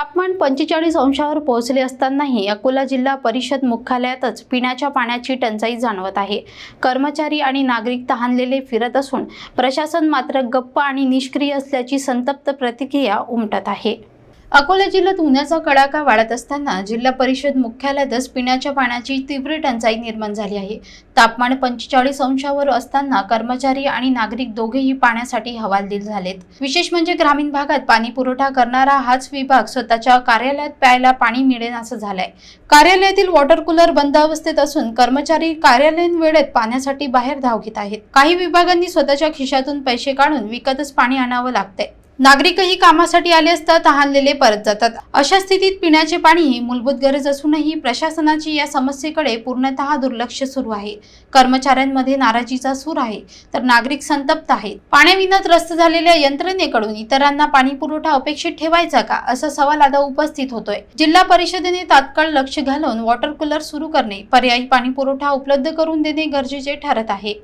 तापमान पंचेचाळीस अंशावर पोहोचले असतानाही अकोला जिल्हा परिषद मुख्यालयातच पिण्याच्या पाण्याची टंचाई जाणवत आहे. कर्मचारी आणि नागरिक तहानलेले फिरत असून प्रशासन मात्र गप्प आणि निष्क्रिय असल्याची संतप्त प्रतिक्रिया उमटत आहे. अकोला जिल्ह्यात उन्हाचा कडाका वाढत असताना जिल्हा परिषद मुख्यालयातच पिण्याच्या पाण्याची तीव्र टंचाई निर्माण झाली आहे. तापमान पंचेचाळीस अंशावर असताना कर्मचारी आणि नागरिक दोघेही पाण्यासाठी हवालदिल झालेत. विशेष म्हणजे ग्रामीण भागात पाणी पुरवठा करणारा हाच विभाग स्वतःच्या कार्यालयात प्यायला पाणी मिळेल असं झालंय. कार्यालयातील वॉटर कूलर बंद अवस्थेत असून कर्मचारी कार्यालयीन वेळेत पाण्यासाठी बाहेर धाव घेत आहेत. काही विभागांनी स्वतःच्या खिशातून पैसे काढून विकतच पाणी आणावं लागतंय. नागरिकही कामासाठी आले असता तहानलेले परत जातात. अशा स्थितीत पिण्याचे पाणी ही मूलभूत गरज असूनही प्रशासनाची या समस्येकडे पूर्णतः दुर्लक्ष सुरू आहे. कर्मचाऱ्यांमध्ये नाराजीचा सूर आहे तर नागरिक संतप्त आहेत. पाण्याविना त्रस्त झालेल्या यंत्रणेकडून इतरांना पाणी पुरवठा अपेक्षित ठेवायचा का असा सवाल आता उपस्थित होतोय. जिल्हा परिषदेने तात्काळ लक्ष घालून वॉटर कूलर सुरू करणे पर्यायी पाणी पुरवठा उपलब्ध करून देणे गरजेचे ठरत आहे.